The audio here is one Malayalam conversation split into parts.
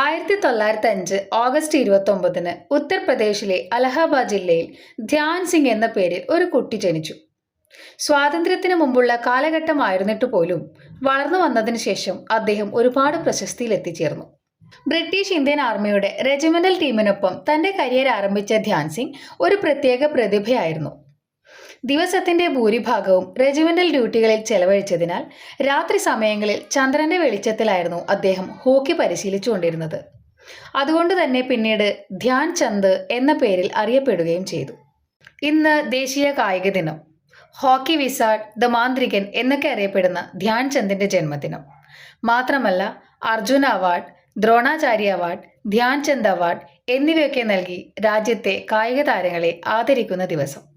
ആയിരത്തി തൊള്ളായിരത്തി അഞ്ച് ഓഗസ്റ്റ് ഇരുപത്തി ഒമ്പതിന് ഉത്തർപ്രദേശിലെ അലഹബാദ് ജില്ലയിൽ ധ്യാൻ സിംഗ് എന്ന പേരിൽ ഒരു കുട്ടി ജനിച്ചു. സ്വാതന്ത്ര്യത്തിന് മുമ്പുള്ള കാലഘട്ടമായിരുന്നിട്ട് പോലും വളർന്നു വന്നതിന് ശേഷം അദ്ദേഹം ഒരുപാട് പ്രശസ്തിയിൽ എത്തിച്ചേർന്നു. ബ്രിട്ടീഷ് ഇന്ത്യൻ ആർമിയുടെ റെജിമെന്റൽ ടീമിനൊപ്പം തന്റെ കരിയർ ആരംഭിച്ച ധ്യാൻ സിംഗ് ഒരു പ്രത്യേക പ്രതിഭയായിരുന്നു. ദിവസത്തിന്റെ ഭൂരിഭാഗവും റെജിമെന്റൽ ഡ്യൂട്ടികളിൽ ചെലവഴിച്ചതിനാൽ രാത്രി സമയങ്ങളിൽ ചന്ദ്രന്റെ വെളിച്ചത്തിലായിരുന്നു അദ്ദേഹം ഹോക്കി പരിശീലിച്ചുകൊണ്ടിരുന്നത്. അതുകൊണ്ട് തന്നെ പിന്നീട് ധ്യാൻ ചന്ദ് എന്ന പേരിൽ അറിയപ്പെടുകയും ചെയ്തു. ഇന്ന് ദേശീയ കായിക ദിനം. ഹോക്കി വിസാഡ് ദ മാന്ത്രികൻ എന്നൊക്കെ അറിയപ്പെടുന്ന ധ്യാൻ ചന്ദിന്റെ ജന്മദിനം. മാത്രമല്ല Arjuna award Dronacharya award Dhyan Chand award എന്നിവയൊക്കെ നൽകി രാജ്യത്തെ കായിക താരങ്ങളെ ആദരിക്കുന്ന ദിവസം.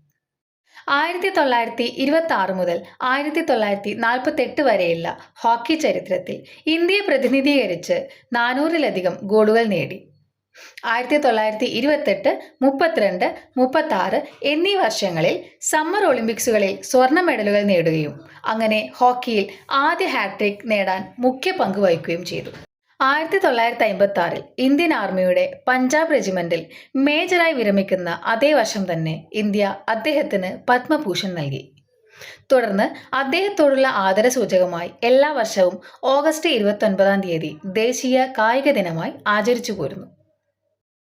ആയിരത്തി തൊള്ളായിരത്തി ഇരുപത്തി ആറ് മുതൽ ആയിരത്തി തൊള്ളായിരത്തി നാൽപ്പത്തി എട്ട് വരെയുള്ള ഹോക്കി ചരിത്രത്തിൽ ഇന്ത്യയെ പ്രതിനിധീകരിച്ച് നാനൂറിലധികം ഗോളുകൾ നേടി. ആയിരത്തി തൊള്ളായിരത്തി ഇരുപത്തെട്ട് മുപ്പത്തിരണ്ട് മുപ്പത്തി ആറ് എന്നീ വർഷങ്ങളിൽ സമ്മർ ഒളിമ്പിക്സുകളിൽ സ്വർണ മെഡലുകൾ നേടുകയും അങ്ങനെ ഹോക്കിയിൽ ആദ്യ ഹാട്രിക് നേടാൻ മുഖ്യ പങ്ക് വഹിക്കുകയും ചെയ്തു. ആയിരത്തി തൊള്ളായിരത്തി അമ്പത്തി ആറിൽ ഇന്ത്യൻ ആർമിയുടെ പഞ്ചാബ് റെജിമെന്റിൽ മേജറായി വിരമിക്കുന്ന അതേ വർഷം തന്നെ ഇന്ത്യ അദ്ദേഹത്തിന് പത്മഭൂഷൺ നൽകി. തുടർന്ന് അദ്ദേഹത്തോടുള്ള ആദര സൂചകമായി എല്ലാ വർഷവും ഓഗസ്റ്റ് ഇരുപത്തി തീയതി ദേശീയ കായിക ദിനമായി ആചരിച്ചു പോരുന്നു